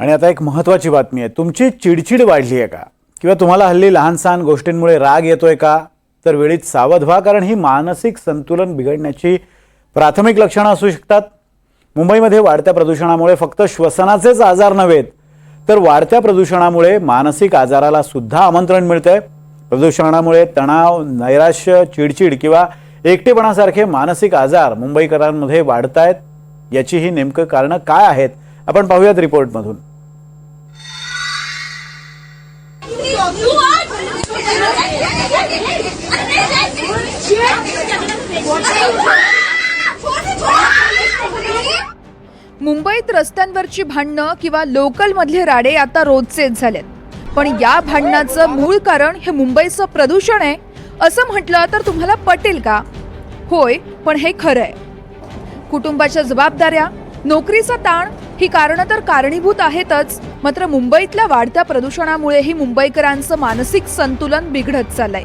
आणि आता एक महत्त्वाची बातमी आहे. तुमची चिडचिड वाढली आहे का? किंवा तुम्हाला हल्ली लहान सहान गोष्टींमुळे राग येतोय का? तर वेळीत सावध व्हा कारण ही मानसिक संतुलन बिघडण्याची प्राथमिक लक्षणं असू शकतात. मुंबईमध्ये वाढत्या प्रदूषणामुळे फक्त श्वसनाचेच आजार नव्हेत तर वाढत्या प्रदूषणामुळे मानसिक आजाराला सुद्धा आमंत्रण मिळतंय. प्रदूषणामुळे तणाव नैराश्य चिडचिड किंवा एकटेपणासारखे मानसिक आजार मुंबईकरांमध्ये वाढत आहेत याची ही नेमकं कारणं काय आहेत? आपण पाहूयात रिपोर्टमधून. मुंबईत रस्त्यांवरची भांडणं किंवा लोकलमधले राडे आता रोजचेच झालेत. पण या भांडणाचं मूळ कारण हे मुंबईचं प्रदूषण आहे असं म्हटलं तर तुम्हाला पटेल का? होय पण हे खरं आहे. कुटुंबाच्या जबाबदाऱ्या नोकरीचा ताण ही कारणं तर कारणीभूत आहेतच. मात्र मुंबईतल्या वाढत्या प्रदूषणामुळेही मुंबईकरांचं मानसिक संतुलन बिघडत चाललंय.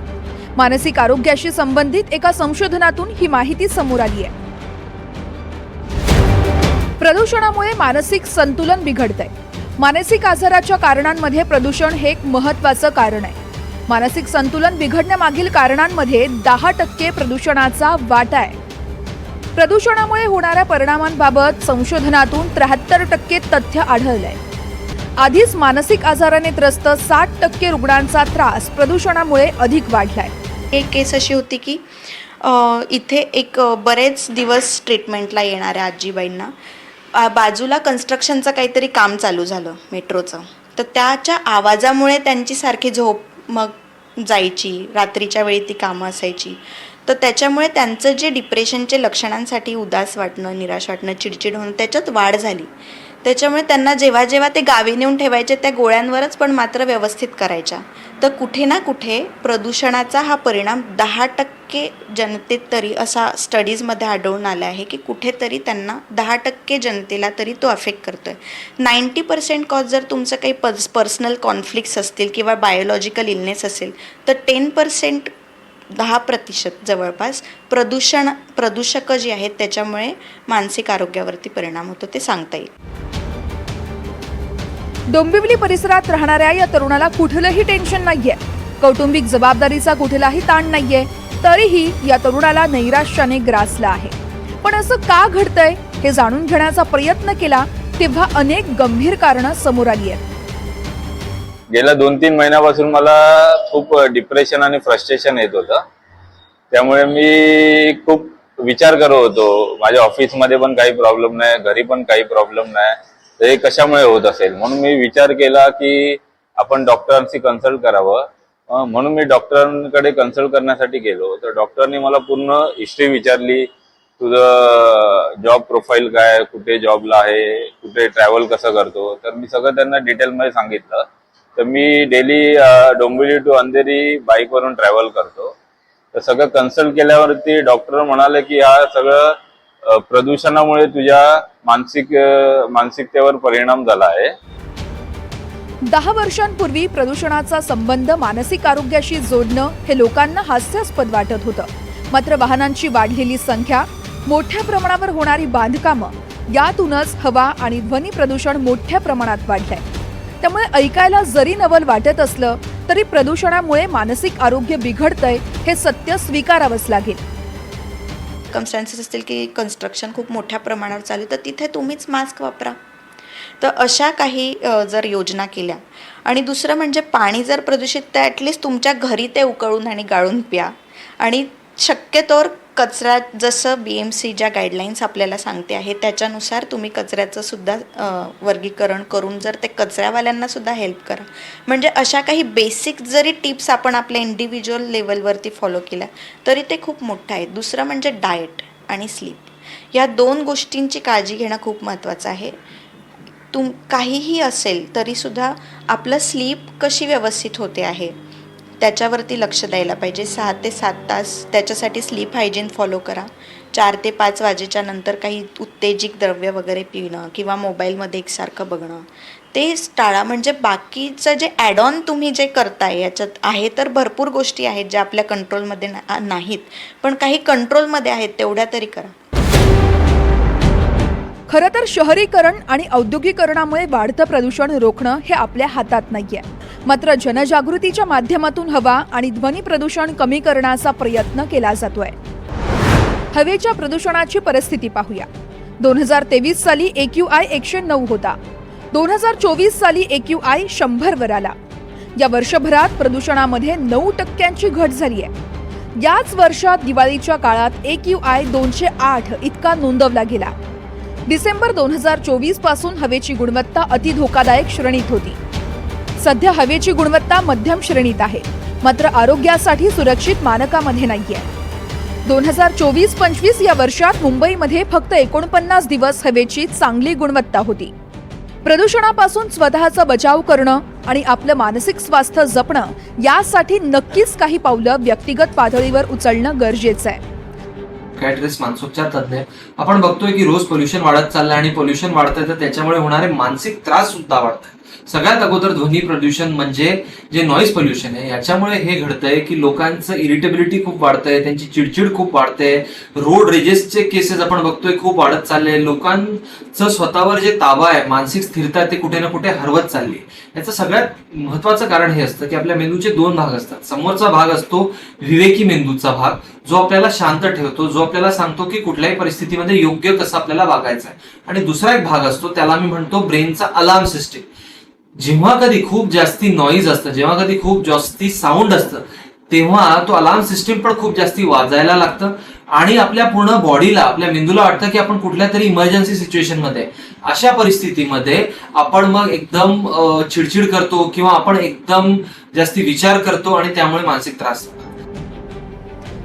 मानसिक आरोग्याशी संबंधित एका संशोधनातून ही माहिती समोर आली आहे प्रदूषणामुळे मानसिक संतुलन बिघडतंय. मानसिक आजाराच्या कारणांमध्ये प्रदूषण हे एक महत्वाचं कारण आहे. मानसिक संतुलन बिघडण्यामागील कारणांमध्ये दहा टक्के प्रदूषणाचा वाटा आहे. प्रदूषणामुळे होणाऱ्या परिणामांबाबत संशोधनातून त्र्याहत्तर टक्के तथ्य आढळलंय. आधीच मानसिक आजाराने त्रस्त साठ टक्के रुग्णांचा त्रास प्रदूषणामुळे अधिक वाढलाय. एक केस अशी होती की अ, इथे एक अ, बरेच दिवस ट्रीटमेंटला येणाऱ्या आजीबाईंना अ, बाजूला कन्स्ट्रक्शनचं काहीतरी काम चालू झालं मेट्रोचं. तर त्याच्या आवाजामुळे त्यांची सारखी झोप मग जायची रात्रीच्या वेळी ती कामं असायची. तर त्याच्यामुळे त्यांचं जे डिप्रेशनचे लक्षणांसाठी उदास वाटणं निराश वाटणं चिडचिड होणं त्याच्यात वाढ झाली. त्याच्यामुळे त्यांना जेव्हा जेव्हा ते गावी नेऊन ठेवायचे त्या गोळ्यांवरच पण मात्र व्यवस्थित करायच्या. तर कुठे ना कुठे प्रदूषणाचा हा परिणाम दहा टक्के जनतेत तरी असा स्टडीजमध्ये आढळून आला आहे की कुठेतरी त्यांना दहा टक्के जनतेला तरी तो अफेक्ट करतो आहे नाईंटी पर्सेंट कॉज जर तुमचं काही पर्स पर्सनल कॉन्फ्लिक्ट्स असतील किंवा बायोलॉजिकल इलनेस असेल तर टेन पर्सेंट दहा प्रतिशत जवळपास प्रदूषण प्रदूषकं जी आहेत त्याच्यामुळे मानसिक आरोग्यावरती परिणाम होतो ते सांगता येईल. डोंबिवली परिसरात राहणाऱ्या या तरुणाला कुठलंही टेन्शन नाहीये. कौटुंबिक जबाबदारीचा कुठलाही ताण नाहीये. तरीही या तरुणाला नैराश्याने ग्रासलं आहे. पण असं का घडतंय हे जाणून घेण्याचा प्रयत्न केला तेव्हा अनेक गंभीर कारणं समोर आली आहेत. गेल्या दोन तीन महिन्यापासून मला खूप डिप्रेशन आणि फ्रस्ट्रेशन येत होतं. त्यामुळे मी खूप विचार करत होतो. माझ्या ऑफिसमध्ये पण काही प्रॉब्लेम नाही घरी पण काही प्रॉब्लेम नाही. तर हे कशामुळे होत असेल? म्हणून मी विचार केला की आपण डॉक्टरांशी कन्सल्ट करावं. म्हणून मी डॉक्टरांकडे कन्सल्ट करण्यासाठी गेलो. तर डॉक्टरनी मला पूर्ण हिस्ट्री विचारली. तुझं जॉब प्रोफाईल काय? कुठे जॉबला आहे? कुठे ट्रॅव्हल कसं करतो? तर मी सगळं त्यांना डिटेलमध्ये सांगितलं. तर मी डेली डोंबिवली टू अंधेरी बाईकवरून ट्रॅव्हल करतो. तर सगळं कन्सल्ट केल्यावरती डॉक्टर म्हणाले की हा सगळं प्रदूषणामुळे तुझ्या मानसिक मानसिकतेवर परिणाम झाला आहे. दहा वर्षांपूर्वी प्रदूषणाचा संबंध मानसिक आरोग्याशी जोडणं हे लोकांना हास्यास्पद वाटत होतं. मात्र वाहनांची वाढलेली संख्या मोठ्या प्रमाणावर होणारी बांधकामं यातूनच हवा आणि ध्वनी प्रदूषण मोठ्या प्रमाणात वाढलंय. त्यामुळे ऐकायला जरी नवल वाटत असलं तरी प्रदूषणामुळे मानसिक आरोग्य बिघडतंय हे सत्य स्वीकारावंच लागेल. सर्कमस्टान्सेस असतील की कन्स्ट्रक्शन खूप मोठ्या प्रमाणावर चालू आहे, तर तिथे तुम्हीच मास्क वापरा. तर अशा काही जर योजना केल्या आणि दुसरं म्हणजे पाणी जर प्रदूषित तर ॲटलिस्ट तुमच्या घरी ते उकळून आणि गाळून प्या. आणि शक्यतोवर कचरा जसं बी एम सी ज्या गाईडलाईन्स आपल्याला सांगते आहे त्याच्यानुसार तुम्ही कचऱ्याचं सुद्धा वर्गीकरण करून जर ते कचऱ्यावाल्यांना सुद्धा हेल्प करा. म्हणजे अशा काही बेसिक जरी टिप्स आपण आपल्या इंडिव्हिज्युअल लेवलवरती फॉलो केल्या तरी ते खूप मोठं आहे. दुसरं म्हणजे डाएट आणि स्लीप या दोन गोष्टींची काळजी घेणं खूप महत्त्वाचं आहे. तुम काहीही असेल तरीसुद्धा आपलं स्लीप कशी व्यवस्थित होते आहे? त्याच्यावरती लक्ष द्यायला पाहिजे. सहा ते सात तास त्याच्यासाठी स्लीप हायजीन फॉलो करा. चार ते पाच वाजेच्या नंतर काही उत्तेजिक द्रव्य वगैरे पिणं किंवा मोबाईलमध्ये एकसारखं बघणं. ते टाळा. म्हणजे बाकीचं जे ॲड ऑन तुम्ही जे करताय याच्यात आहे तर भरपूर गोष्टी आहेत ज्या आपल्या कंट्रोलमध्ये ना नाहीत. पण काही कंट्रोलमध्ये आहेत तेवढ्या तरी करा. खरं तर शहरीकरण आणि औद्योगिकरणामुळे वाढतं प्रदूषण रोखणं हे आपल्या हातात नाही आहे मात्र जनजागृतीच्या माध्यमातून हवा आणि ध्वनी प्रदूषण कमी करण्याचा प्रयत्न केला जातोय. हवेच्या प्रदूषणाची परिस्थिती पाहूया. दोन हजार तेवीस साली एक्यू आय एकशे नऊ होता. दोन हजार चोवीस साली एक्यू आय शंभरवर आला. या वर्षभरात प्रदूषणामध्ये नऊ टक्क्यांची घट झाली आहे याच वर्षात दिवाळीच्या काळात एक्यू आय दोनशे आठ इतका नोंदवला गेला. डिसेंबर दोन हजार चोवीसपासून हवेची गुणवत्ता अति धोकादायक श्रेणीत होती. सध्या हवेची गुणवत्ता मध्यम श्रेणीत आहे. मात्र आरोग्यासाठी सुरक्षित मानकामध्ये नाहीये. दोन हजार चोवीस पंचवीस या वर्षात मुंबईमध्ये फक्त एकोणपन्नास दिवस हवेची चांगली गुणवत्ता होती. प्रदूषणापासून स्वतःचा बचाव करणं आणि आपलं मानसिक स्वास्थ्य जपणं यासाठी नक्कीच काही पावलं व्यक्तिगत पातळीवर उचलणं गरजेचं आहे. सायकॅट्रिस्ट मानसोपचार तज्ज्ञ. आपण बघतोय की रोज पोल्युशन वाढत चाललंय आणि पोल्युशन वाढतंय तर त्याच्यामुळे होणारे मानसिक त्रास सुद्धा वाढतात. सगळ्यात अगोदर ध्वनी प्रदूषण म्हणजे जे नॉईज पोल्युशन आहे याच्यामुळे हे घडतंय की लोकांचं इरिटेबिलिटी खूप वाढतंय त्यांची चिडचिड खूप वाढते रोड रेजेसचे केसेस आपण बघतोय खूप वाढत चालले लोकांचं स्वतःवर जे ताबा आहे मानसिक स्थिरता आहे, ते कुठे ना कुठे हरवत चालली याचं सगळ्यात महत्वाचं कारण हे असतं की आपल्या मेंदूचे दोन भाग असतात. समोरचा भाग असतो विवेकी मेंदूचा भाग जो आपल्याला शांत ठेवतो जो आपल्याला सांगतो की कुठल्याही परिस्थितीमध्ये योग्य कसं आपल्याला वागायचं आहे. आणि दुसरा एक भाग असतो त्याला मी म्हणतो ब्रेनचा अलार्म सिस्टीम जेव्हा कधी खूप जास्ती नॉईज असतं जेव्हा कधी खूप जास्ती साऊंड असतं तेव्हा तो अलार्म सिस्टीम पण खूप जास्ती वाजायला लागतं आणि आपल्या पूर्ण बॉडीला आपल्या मेंदूला वाटतं की आपण कुठल्या तरी इमर्जन्सी सिच्युएशनमध्ये अशा परिस्थितीमध्ये आपण मग एकदम चिडचिड करतो किंवा आपण एकदम जास्ती विचार करतो आणि त्यामुळे मानसिक त्रास होतो.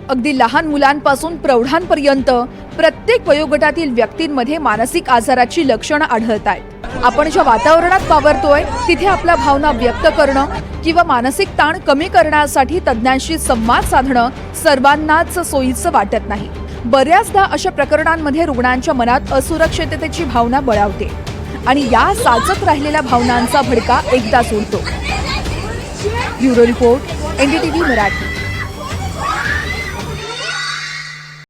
अगदी लहान मुलांपासून प्रौढांपर्यंत प्रत्येक वयोगटातील व्यक्तींमध्ये मानसिक आजाराची लक्षणं आढळत आहेत आपण ज्या वातावरणात वावरतोय तिथे आपल्या भावना व्यक्त करणं किंवा मानसिक ताण कमी करण्यासाठी तज्ज्ञांशी संवाद साधणं सर्वांनाच सोयीचं वाटत नाही. बऱ्याचदा अशा प्रकरणांमध्ये रुग्णांच्या मनात असुरक्षिततेची भावना बळावते आणि या साचत राहिलेल्या भावनांचा भडका एकदाच उडतो ब्युरो रिपोर्ट एनडीटीव्ही मराठी.